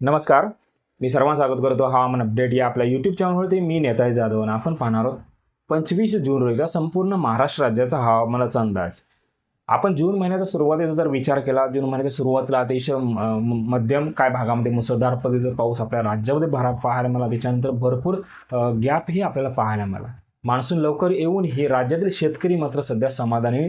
नमस्कार. मी सर्वांना स्वागत करतो. हवामान अपडेट या आपल्या यूट्यूब चॅनलवरती मी नेताजी जाधव आणि आपण पाहणार आहोत पंचवीस जून रोजीचा संपूर्ण महाराष्ट्र राज्याचा हवामानाचा अंदाज. आपण जून महिन्याच्या सुरुवातीचा जर विचार केला जून महिन्याच्या सुरुवातीला अतिशय म- म- मध्यम काय भागामध्ये मुसळधार पद्धतीचा पाऊस आपल्या राज्यामध्ये भरा पाहायला मिळाला. त्याच्यानंतर भरपूर गॅपही आपल्याला पाहायला मिळाला. मान्सून लवकर येऊन हे राज्यातील शेतकरी मात्र सध्या समाधानी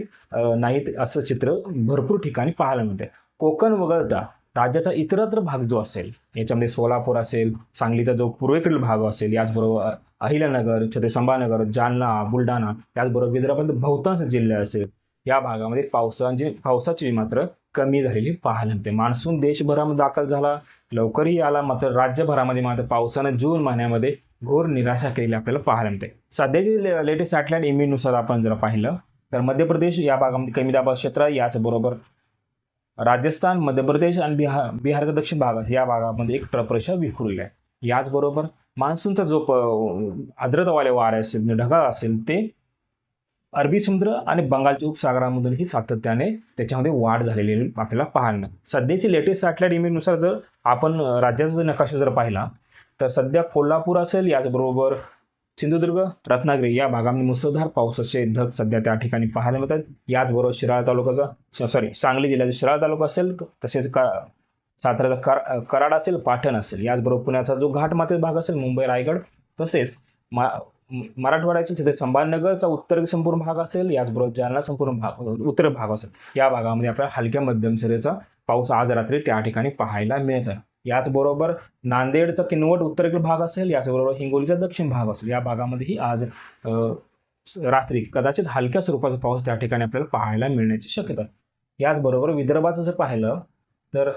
नाहीत असं चित्र भरपूर ठिकाणी पाहायला मिळते कोकण वगळता राज्याचा इतरत्र भाग जो असेल याच्यामध्ये सोलापूर असेल सांगलीचा जो पूर्वेकडील भाग असेल याचबरोबर अहिल्यानगर छत्रपती संभानगर जालना बुलढाणा त्याचबरोबर विदर्भातील बहुतांश जिल्हे असेल या भागामध्ये पावसाची पावसाची मात्र कमी झालेली पाहायला मिळते. मान्सून देशभरामध्ये दाखल झाला लवकरही आला मात्र राज्यभरामध्ये मात्र पावसानं जून महिन्यामध्ये घोर निराशा केलेली आपल्याला पाहायला मिळते. सध्याची लेटेस्ट सॅटेलाईट इमेजनुसार आपण जर पाहिलं तर मध्य प्रदेश या भागामध्ये कमी दाबाचं क्षेत्र याचबरोबर राजस्थान मध्य प्रदेश आणि बिहार बिहारचा दक्षिण भाग या भागामध्ये एक प्रप्रशा विखुरलेला आहे. याचबरोबर मान्सूनचा जो प आर्द्रतावाले वारे असेल ढगाळ असेल ते अरबी समुद्र आणि बंगालच्या उपसागरामधूनही सातत्याने त्याच्यामध्ये वाढ झालेली आपल्याला पाहायला सध्याची लेटेस्ट सॅटेलाईट इमेजनुसार जर आपण राज्याचा जर नकाशा जर पाहिला तर सध्या कोल्हापूर असेल याचबरोबर सिंधुदुर्ग रत्नागिरी या भागामध्ये मुसळधार पावसाचे ढग सध्या त्या ठिकाणी पाहायला मिळतात. याचबरोबर शिराळा तालुक्याचा सॉरी सांगली जिल्ह्याचा शिराळा तालुका असेल तसेच का साताऱ्याचा कर कराड असेल पाटण असेल याचबरोबर पुण्याचा जो घाटमातील भाग असेल मुंबई रायगड तसेच मा मराठवाड्याचे तिथे संभाजीनगरचा उत्तर संपूर्ण भाग असेल याचबरोबर जालना संपूर्ण भाग उत्तर भाग असेल. या भागामध्ये आपल्याला हलक्या मध्यम सरेचा पाऊस आज रात्री त्या ठिकाणी पाहायला मिळत आहे याचबरोबर नांदेडचा किनवट उत्तरेकडील भाग असेल याचबरोबर हिंगोलीचा दक्षिण भाग असेल या भागामध्येही आज रात्री कदाचित हलक्या स्वरूपाचा पाऊस त्या ठिकाणी आपल्याला पाहायला मिळण्याची शक्यता याचबरोबर विदर्भाचं जर पाहिलं तर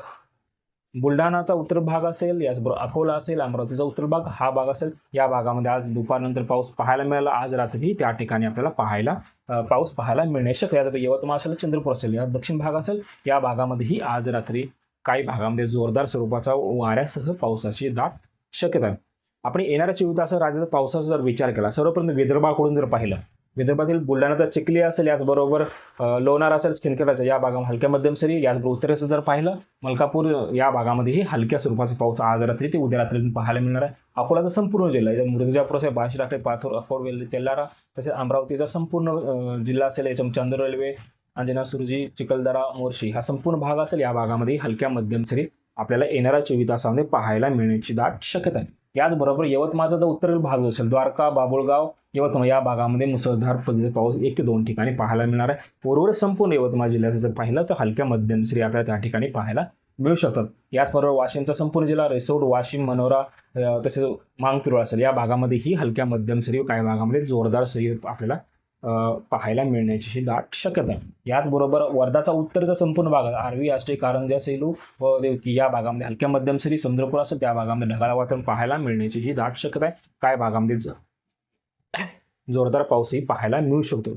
बुलढाणाचा उत्तर भाग असेल याचबरोबर अकोला असेल अमरावतीचा उत्तर भाग हा भाग असेल. या भागामध्ये आज दुपारनंतर पाऊस पाहायला मिळाला आज रात्रीही त्या ठिकाणी आपल्याला पाहायला पाऊस पाहायला मिळणे शक्य यवतमाळ असेल चंद्रपूर असेल या दक्षिण भाग असेल या भागामध्येही आज रात्री काही भागामध्ये जोरदार स्वरूपाचा वाऱ्यासह पावसाची दाट शक्यता आहे. आपण येणाऱ्या चोवीस तासात राज्याचा पावसाचा जर विचार केला सर्वप्रथम विदर्भाकडून जर पाहिलं विदर्भातील बुलढाणा तर चिखली असेल याचबरोबर लोणार असेल शिंदखेडाच्या या भागामध्ये हलक्या मध्यम सरी याचबरोबर उत्तरेचं जर पाहिलं मलकापूर या भागामध्येही हलक्या स्वरूपाचा पाऊस आज रात्री ते उद्या रात्री पाहायला मिळणार आहे. अकोलाचा संपूर्ण जिल्हा आहे. मृदजापूर असेल बाशी टाकले पाथोर अकोट वेल्हे तेल्लारा तसेच अमरावतीचा संपूर्ण जिल्हा असेल याच्या चांदूर रेल्वे अंजना सुरजी चिखलदरा मोर्शी हा संपूर्ण भाग असेल या भागामध्ये हलक्या मध्यम सरी आपल्याला येणाऱ्या चोवीस तासामध्ये पाहायला मिळण्याची दाट शक्यता आहे. याचबरोबर यवतमाळचा जो उत्तरेल भाग जो असेल द्वारका बाबुळगाव यवतमाळ या भागामध्ये मुसळधार पद्धतीचा पाऊस एक ते दोन ठिकाणी पाहायला मिळणार आहे. उर्वरित संपूर्ण यवतमाळ जिल्ह्याचं जर पाहिलं तर हलक्या मध्यम सरी आपल्याला त्या ठिकाणी पाहायला मिळू शकतात. याचबरोबर वाशिमचा संपूर्ण जिल्हा रिसोड वाशिम मनोरा तसेच मांगपिरोळ असेल या भागामध्येही हलक्या मध्यम सरी व काही भागामध्ये जोरदार सरी आपल्याला पाहायला मिळण्याची ही दाट शक्यता आहे. याचबरोबर वर्धाचा उत्तरचा संपूर्ण भाग आरवी आष्टे कारंजा सेलू व देवकी या भागामध्ये हलक्या मध्यम सरी चंद्रपूर असं त्या भागामध्ये ढगाळ वातावरण पाहायला मिळण्याची ही दाट शक्यता आहे. काय भागामध्ये जोरदार पाऊसही पाहायला मिळू शकतो.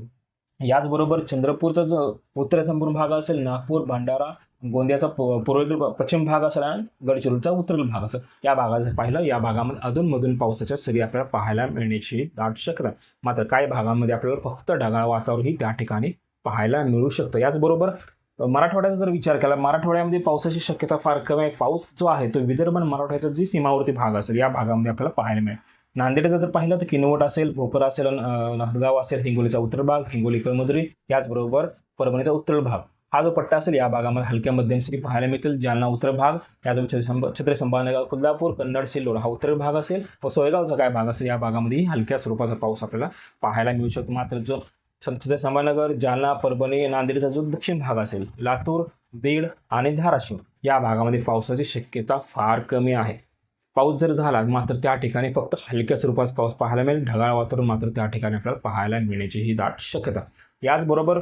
याचबरोबर चंद्रपूरचा जो उत्तर संपूर्ण भाग असेल नागपूर भंडारा गोंदियाचा पूर्वेकडील पश्चिम भाग असेल आणि गडचिरोलीचा उत्तरेकडील भाग असेल. या भागात जर पाहिलं या भागामध्ये अधूनमधून पावसाच्या सरी आपल्याला पाहायला मिळण्याची दाट शक्यता. मात्र काही भागांमध्ये आपल्याला फक्त ढगाळ वातावरणही त्या ठिकाणी पाहायला मिळू शकतं. याचबरोबर मराठवाड्याचा जर विचार केला मराठवाड्यामध्ये पावसाची शक्यता फार कमी आहे. पाऊस जो आहे तो विदर्भ आणि मराठवाड्याचा जी सीमावर्ती भाग असेल या भागामध्ये आपल्याला पाहायला मिळेल. नांदेडचं जर पाहिलं तर किनवट असेल भोपर असेल नांदगाव असेल हिंगोलीचा उत्तर भाग हिंगोली कळमनुरी याचबरोबर परभणीचा उत्तर भाग. हा जो पट्टा असेल या भागामध्ये हलक्या मध्यम सरी पाहायला मिळतील जालना उत्तर भाग याचबरोबर छत्र संभ- छत्र कोल्हापूर कन्नड सिल्लोड हा उत्तर भाग असेल व सोयगावचा काय भाग असेल या भागामध्येही हलक्या स्वरूपाचा पाऊस आपल्याला पाहायला मिळू शकतो. मात्र जो छत्र संभाजनगर जालना परभणी नांदेडचा जो दक्षिण भाग असेल लातूर बीड आणि धाराशिव या भागामध्ये पावसाची शक्यता फार कमी आहे. पाऊस जर झाला मात्र त्या ठिकाणी फक्त हलक्या स्वरूपाचा पाऊस पाहायला मिळेल. ढगाळ वातावरण मात्र त्या ठिकाणी आपल्याला पाहायला मिळण्याची ही दाट शक्यता. याचबरोबर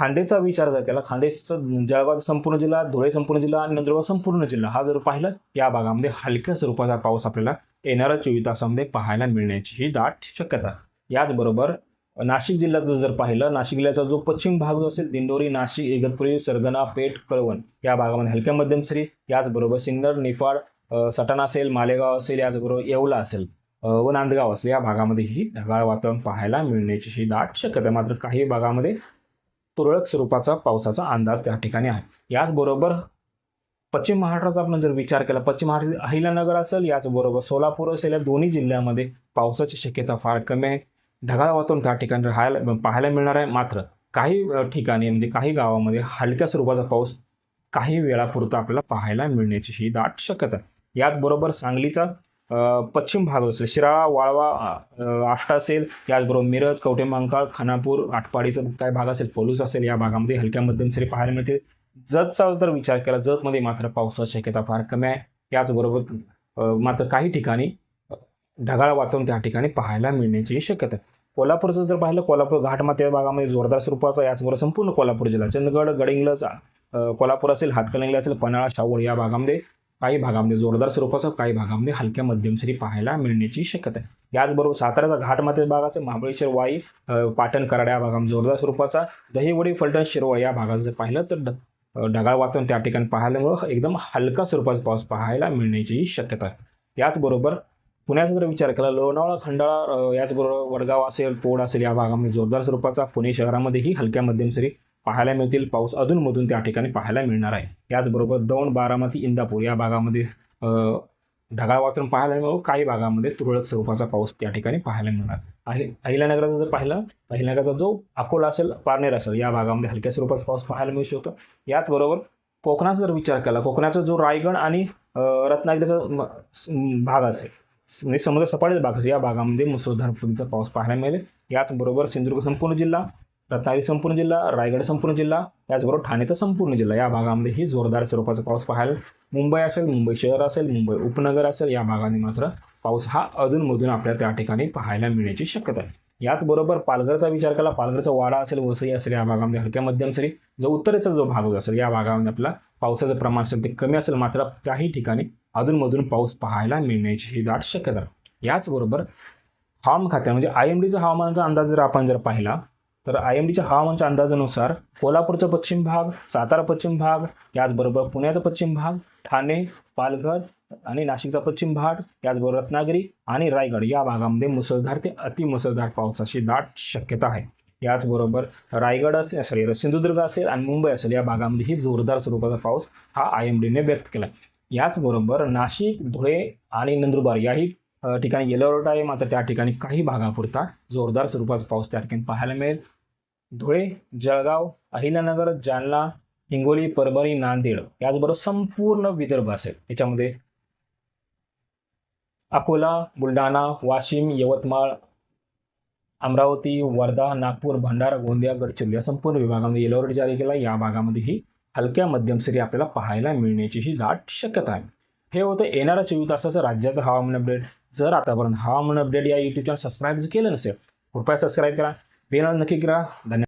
खांदेचा विचार जर केला खांदेचं जळगावचा संपूर्ण जिल्हा धुळे संपूर्ण जिल्हा आणि नंदुरबार संपूर्ण जिल्हा हा जर पाहिलं या भागामध्ये हलक्या स्वरूपाचा पाऊस आपल्याला येणाऱ्या चोवीस तासामध्ये पाहायला मिळण्याची ही दाट शक्यता. याचबरोबर नाशिक जिल्ह्याचं जर पाहिलं नाशिक जिल्ह्याचा जो पश्चिम भाग जो असेल दिंडोरी नाशिक इगतपुरी सरगना पेठ कळवण या भागामध्ये हलक्या मध्यम सरी याचबरोबर सिन्नर निफाड सटाणा असेल मालेगाव असेल याचबरोबर येवला असेल व नांदगाव असेल या भागामध्येही ढगाळ वातावरण पाहायला मिळण्याची ही दाट शक्यता मात्र काही भागामध्ये तुरळक स्वरूपाचा पावसाचा अंदाज त्या ठिकाणी आहे. याचबरोबर पश्चिम महाराष्ट्राचा आपण जर विचार केला पश्चिम महाराष्ट्र अहिल्यानगर असेल याचबरोबर सोलापूर असेल या दोन्ही जिल्ह्यामध्ये पावसाची शक्यता फार कमी आहे. ढगाळ वातावरण त्या ठिकाणी राहायला पाहायला मिळणार आहे. मात्र काही ठिकाणी म्हणजे काही गावामध्ये हलक्या स्वरूपाचा पाऊस काही वेळापुरता आपल्याला पाहायला मिळण्याची ही दाट शक्यता याचबरोबर सांगलीचा पश्चिम भाग असेल शिराळा वाळवा आष्टा असेल याचबरोबर मिरज कवठेमहांकाळ खानापूर आटपाडीचा काय भाग असेल पोलूस असेल या भागामध्ये हलक्या मध्यम सरी पाहायला मिळते जतचा जर विचार केला जतमध्ये मात्र पावसाची शक्यता फार कमी आहे. याचबरोबर मात्र काही ठिकाणी ढगाळ वातावरण त्या ठिकाणी पाहायला मिळण्याची शक्यता आहे. कोल्हापूरचं जर पाहिलं कोल्हापूर घाटमाते या भागामध्ये जोरदार स्वरूपाचा याचबरोबर संपूर्ण कोल्हापूर जिल्हा चंदगड गडिंग्लज कोल्हापूर असेल हातकणंगले असेल पन्हाळा शावळ या भागामध्ये काही भागामध्ये जोरदार स्वरूपाचा काही भागामध्ये हलक्या मध्यम सरी पाहायला मिळण्याची शक्यता आहे. याचबरोबर साताऱ्याचा घाटमध्ये भाग असेल महाबळेश्वर वाई पाटण कराड या भागामध्ये जोरदार स्वरूपाचा दहीवडी फलटण शिरवळ या भागात जर पाहिलं तर ढगाळ वातावरण त्या ठिकाणी पाहायल्यामुळं एकदम हलका स्वरूपाचा पाऊस पाहायला मिळण्याची शक्यता आहे. याचबरोबर पुण्याचा जर विचार केला लोणावळा खंडाळा याचबरोबर वडगाव असेल पोड असेल या भागामध्ये जोरदार स्वरूपाचा पुणे शहरामध्येही हलक्या मध्यम सरी पाहायला मिळतील पाऊस अधूनमधून त्या ठिकाणी पाहायला मिळणार आहे. याचबरोबर दौंड बारामती इंदापूर या भागामध्ये ढगाळ वातावरण पाहायला मिळू काही भागामध्ये तुरळक स्वरूपाचा पाऊस त्या ठिकाणी पाहायला मिळणार. आहे अहिल्यानगराचा जर पाहिलं अहिल्यानगराचा जो अकोला असेल पारनेर असेल या भागामध्ये हलक्या स्वरूपाचा पाऊस पाहायला मिळू शकतो. याचबरोबर कोकणाचा जर विचार केला कोकणाचा जो रायगड आणि रत्नागिरीचा म- भाग असेल म्हणजे समुद्र सपाटीचा भाग असेल या भागामध्ये मुसळधार पद्धतीचा पाऊस पाहायला मिळेल. याचबरोबर सिंधुदुर्ग संपूर्ण जिल्हा रत्नागिरी संपूर्ण जिल्हा रायगड संपूर्ण जिल्हा त्याचबरोबर ठाणेचा संपूर्ण जिल्हा. या भागामध्ये ही जोरदार स्वरूपाचा पाऊस पाहायला मुंबई असेल मुंबई शहर असेल मुंबई उपनगर असेल या भागाने मात्र पाऊस हा अधूनमधून आपल्या त्या ठिकाणी पाहायला मिळण्याची शक्यता आहे. याचबरोबर पालघरचा विचार केला पालघरचा वाडा असेल वसई असेल या भागामध्ये हलक्या मध्यम सरी जो उत्तरेचा जो भाग असेल या भागामध्ये आपला पावसाचं प्रमाण असेल ते कमी असेल मात्र त्याही ठिकाणी अधूनमधून पाऊस पाहायला मिळण्याची ही दाट शक्यता याचबरोबर हवामान खात्या म्हणजे आय एम डीचा हवामानाचा अंदाज जर आपण जर पाहिला तर आय एम डीच्या हवामानाच्या अंदाजानुसार कोल्हापूरचा पश्चिम भाग सातारा पश्चिम भाग याचबरोबर पुण्याचा पश्चिम भाग ठाणे पालघर आणि नाशिकचा पश्चिम भाग याचबरोबर रत्नागिरी आणि रायगड या भागामध्ये मुसळधार ते अतिमुसळधार पावसाची दाट शक्यता आहे. याचबरोबर रायगड असेल सॉरी सिंधुदुर्ग असेल आणि मुंबई असेल या भागामध्येही जोरदार स्वरूपाचा पाऊस हा आय एम डीने व्यक्त केला याचबरोबर नाशिक धुळे आणि नंदुरबार याही ठिकाणी येलो अलर्ट आहे. मात्र त्या ठिकाणी काही भागापुरता जोरदार स्वरूपाचा पाऊस त्या ठिकाणी पाहायला मिळेल. धुळे जळगाव अहिल्यानगर जालना हिंगोली परभणी नांदेड याचबरोबर संपूर्ण विदर्भ असेल. याच्यामध्ये अकोला बुलढाणा वाशिम यवतमाळ अमरावती वर्धा नागपूर भंडारा गोंदिया गडचिरोली या संपूर्ण विभागामध्ये येलो अलर्ट जारी केला. या भागामध्येही हलक्या मध्यम सरी आपल्याला पाहायला मिळण्याची ही दाट शक्यता आहे. हे होतं येणाऱ्या चोवीस तासाचं राज्याचं हवामान अपडेट जर आतापर्यंत हवामान अपडेट या यूट्यूब चॅनल सबस्क्राईब केलं नसेल कृपया सबस्क्राईब करा. बेल नक्की करा. धन्यवाद.